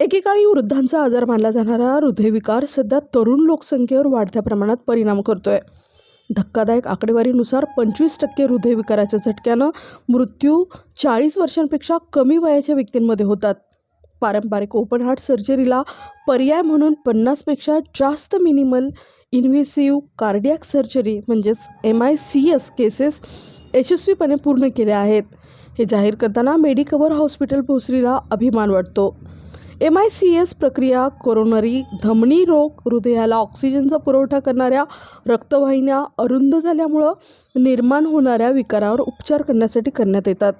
एकेकाळी वृद्धांचा आजार मानला जाणारा हृदयविकार सध्या तरुण लोकसंख्येवर वाढत्या प्रमाणात परिणाम करतोय. धक्कादायक आकडेवारीनुसार पंचवीस टक्के हृदयविकाराच्या झटक्यानं मृत्यू चाळीस वर्षांपेक्षा कमी वयाच्या व्यक्तींमध्ये होतात. पारंपरिक ओपन हार्ट सर्जरीला पर्याय म्हणून पन्नासपेक्षा जास्त मिनिमल इन्व्हेसिव्ह कार्डियाक सर्जरी म्हणजेच M I C S cases यशस्वीपणे पूर्ण केल्या आहेत. हे जाहीर करताना मेडिकवर हॉस्पिटल भोसरीला अभिमान वाटतो. एम आय सी एस प्रक्रिया कोरोनरी धमनी रोग हृदयाला ऑक्सिजनचा पुरवठा करणाऱ्या रक्तवाहिन्या अरुंद झाल्यामुळं निर्माण होणाऱ्या विकारावर उपचार करण्यासाठी करण्यात येतात.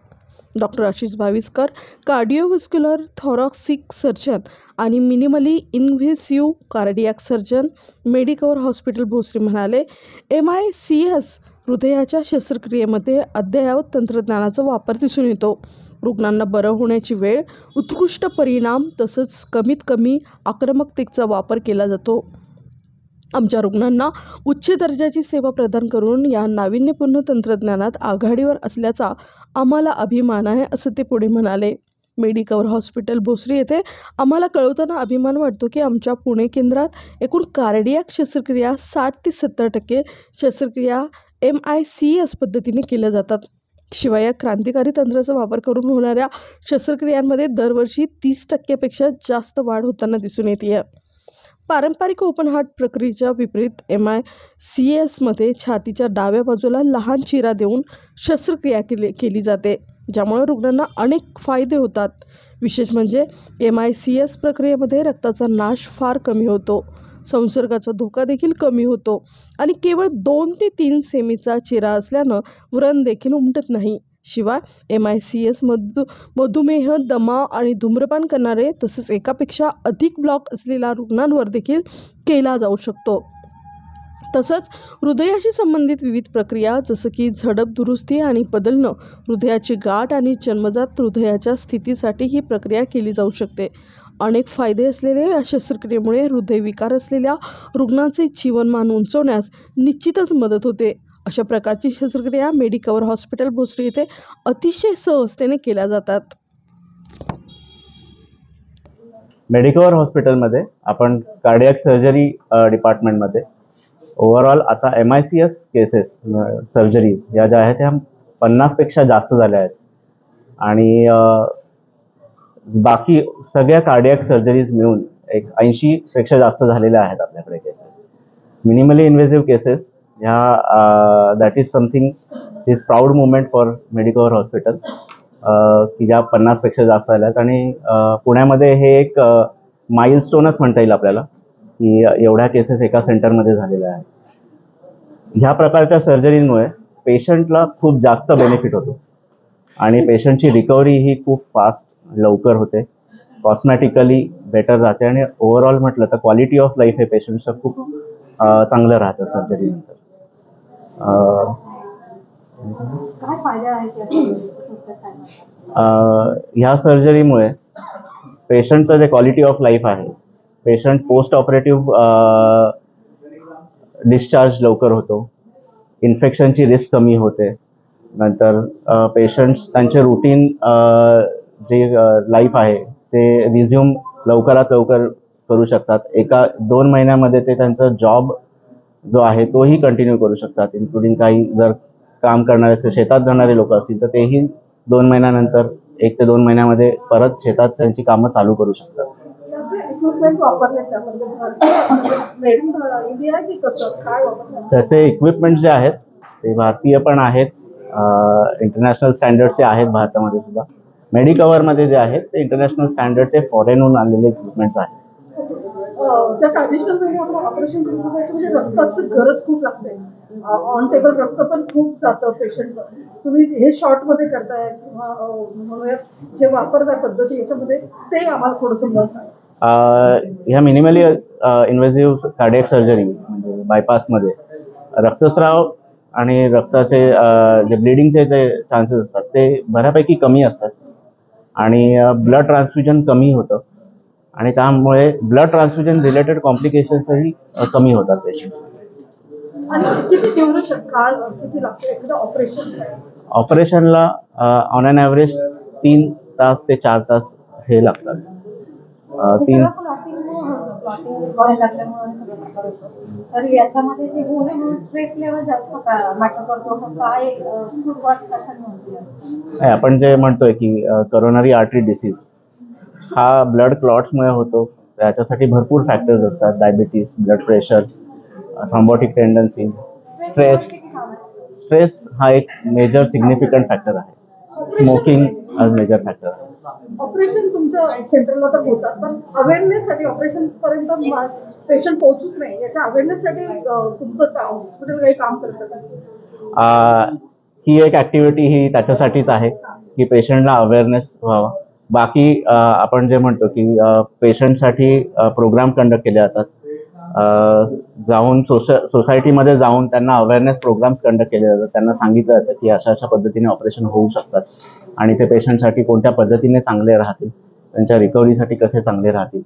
Doctor Ashish Bhaviskar cardiovascular thoracic surgeon आणि minimally invasive cardiac surgeon Medicover hospital Bhosari म्हणाले एम आय सी एस हृदयाच्या शस्त्रक्रियेमध्ये अद्ययावत तंत्रज्ञानाचा वापर दिसून येतो. रुग्णांना बरं होण्याची वेळ उत्कृष्ट परिणाम तसंच कमीत कमी आक्रमकतेचा वापर केला जातो. आमच्या रुग्णांना उच्च दर्जाची सेवा प्रदान करून या नाविन्यपूर्ण तंत्रज्ञानात आघाडीवर असल्याचा आम्हाला अभिमान आहे असं ते पुढे म्हणाले. मेडिकवर हॉस्पिटल भोसरी येथे आम्हाला कळवताना अभिमान वाटतो की आमच्या पुणे केंद्रात एकूण कार्डियाक शस्त्रक्रिया साठ ते सत्तर टक्के शस्त्रक्रिया एम आय सी एस पद्धतीने केल्या जातात. शिवाय या क्रांतिकारी तंत्राचा वापर करून होणाऱ्या शस्त्रक्रियांमध्ये दरवर्षी तीस टक्क्यापेक्षा जास्त वाढ होताना दिसून येते पारंपरिक ओपन हार्ट प्रक्रियेच्या विपरीत एम आय सी एसमध्ये छातीच्या डाव्या बाजूला लहान चिरा देऊन शस्त्रक्रिया केली केली जाते ज्यामुळे रुग्णांना अनेक फायदे होतात. विशेष म्हणजे एम आय सी एस प्रक्रियेमध्ये रक्ताचा नाश फार कमी होतो. संसर्गाचा धोका देखील कमी होतो. आणि केवळ दोन ते तीन सेमीचा चिरा असल्यानं व्रण देखील उमटत नाही. शिवाय एम आय सी एस मधु मधुमेह दमा आणि धूम्रपान करणारे तसेच एकापेक्षा अधिक ब्लॉक असलेल्या रुग्णांवर देखील केला जाऊ शकतो. तसंच हृदयाशी संबंधित विविध प्रक्रिया जसं की झडप दुरुस्ती आणि बदलणं हृदयाची गाठ आणि जन्मजात हृदयाच्या स्थितीसाठी ही प्रक्रिया केली जाऊ शकते. अनेक फायदे असलेल्या या शस्त्रक्रियेमुळे हृदयविकार असलेल्या रुग्णांचे जीवनमान उंचवण्यास निश्चितच मदत होते. अशा प्रकारची शस्त्रक्रिया मेडिकवर हॉस्पिटल भोसरी येथे अतिशय सहजतेने केल्या जातात. मेडिकवर हॉस्पिटलमध्ये आपण कार्डियाक सर्जरी डिपार्टमेंटमध्ये ओव्हरऑल आता M I C S cases surgeries या ज्या आहेत त्या पन्नासपेक्षा जास्त झाल्या आहेत. आणि बाकी सगळ्या कार्डियाक सर्जरीज मिळून एक ऐंशीपेक्षा जास्त झालेल्या आहेत आपल्याकडे केसेस मिनिमली इन्व्हेसिव्ह केसेस ह्या that is something is proud movement for Medicover hospital की ज्या पन्नासपेक्षा जास्त झाल्या आहेत. आणि पुण्यामध्ये हे एक माइलस्टोनच म्हणता येईल आपल्याला. की एवढ्या केसेस एका सेंटरमध्ये झालेल्या आहेत. ह्या प्रकारच्या सर्जरीमुळे पेशंटला खूप जास्त बेनिफिट होतो. आणि पेशंटची रिकव्हरी ही खूप फास्ट लवकर होते. कॉस्मॅटिकली बेटर राहते आणि ओव्हरऑल म्हटलं तर क्वालिटी ऑफ लाईफ हे पेशंटचं खूप चांगलं राहतं सर्जरीनंतर ह्या सर्जरीमुळे पेशंटचं जे क्वालिटी ऑफ लाईफ आहे पेशंट पोस्ट ऑपरेटिव्ह डिस्चार्ज लवकर होतो. इन्फेक्शनची रिस्क कमी होते. नंतर uh, पेशंट्स त्यांचे रुटीन uh, जे uh, लाईफ आहे ते रिझ्यूम लवकरात लवकर करू शकतात. एका दोन महिन्यामध्ये ते त्यांचा जॉब जो आहे तोही कंटिन्यू करू शकतात. इन्क्लुडिंग काही जर काम करणारे असेल शेतात जाणारे लोक असतील तर तेही दोन महिन्यानंतर एक ते दोन महिन्यामध्ये परत शेतात त्यांची कामं चालू करू शकतात. इक्विपमेंट वापरले त्यामध्ये कसं? काय त्याचे इक्विपमेंट जे आहेत ते भारतीय पण आहेत. इंटरनॅशनल स्टँडर्डचे आहेत भारतामध्ये सुद्धा. मेडिकवरमध्ये जे आहेत ते इंटरनॅशनल स्टँडर्डचे फॉरेनहून आलेले इक्विपमेंट्स आहेत. अं, त्या ट्रॅडिशनलमध्ये आपण ऑपरेशन म्हणजे रक्ताची गरज खूप लागते. ऑन टेबल रक्त पण खूप जातं पेशंटचं तुम्ही हे शॉर्टमध्ये करताय किंवा म्हणूया जे वापरताय पद्धती याच्यामध्ये ते आम्हाला ह्या मिनिमली इन्व्हेसिव्ह कार्डियक सर्जरी म्हणजे बायपासमध्ये रक्तस्राव आणि रक्ताचे जे ब्लिडिंगचे जे चान्सेस असतात ते बऱ्यापैकी कमी असतात. आणि ब्लड ट्रान्सफ्युजन कमी होतं. आणि त्यामुळे ब्लड ट्रान्सफ्युजन रिलेटेड कॉम्प्लिकेशन्सही कमी होतात पेशंट ऑपरेशनला ऑन अन ॲव्हरेज तीन तास ते चार तास हे लागतात. तीन हे सगळं प्रकार होतो. तर याच्यामध्ये जे होणे म्हणून स्ट्रेस लेवल जास्त मॅटर करतो मग काय अं, सुरुवात कशाने होती? नाही, आपण जे म्हणतोय की करोनरी आर्टरी डिसीज हा ब्लड क्लॉट्समुळे होतो. त्याच्यासाठी भरपूर फॅक्टर्स असतात. Diabetes blood pressure thrombotic tendency stress stress हा एक मेजर सिग्निफिकंट फॅक्टर आहे. स्मोकिंग हा मेजर फॅक्टर आहे. ऑपरेशन तुमच्या सेंटरला तर होतात पण अवेअरनेस अवेअरनेससाठी ऑपरेशन पर्यंत पेशंट पोहोचूच नाही. याच्या अवेअरनेस साठी तुमचं हॉस्पिटल काही काम करत ही एक ऍक्टिव्हिटी ही त्याच्यासाठीच आहे की पेशंटला अवेअरनेस व्हावा. बाकी आपण जे म्हणतो की पेशंटसाठी प्रोग्राम कंडक्ट केले जातात. जाऊन सोसा सोसायटीमध्ये जाऊन त्यांना अवेअरनेस प्रोग्राम्स कंडक्ट केले जातात. त्यांना सांगितलं जातं की अशा अशा पद्धतीने ऑपरेशन होऊ शकतात. आणि ते पेशंटसाठी कोणत्या पद्धतीने चांगले राहतील त्यांच्या रिकव्हरीसाठी कसे चांगले राहतील.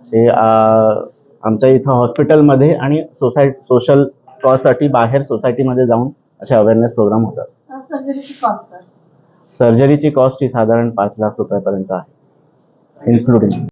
असे अ, आमच्या इथं हॉस्पिटलमध्ये आणि सोसाय सोशल कॉजसाठी बाहेर सोसायटीमध्ये जाऊन असे अवेअरनेस प्रोग्राम होतात. सर्जरीची कॉस्ट सर सर्जरीची कॉस्ट ही साधारण पाच लाख रुपयापर्यंत आहे इन्क्लुडिंग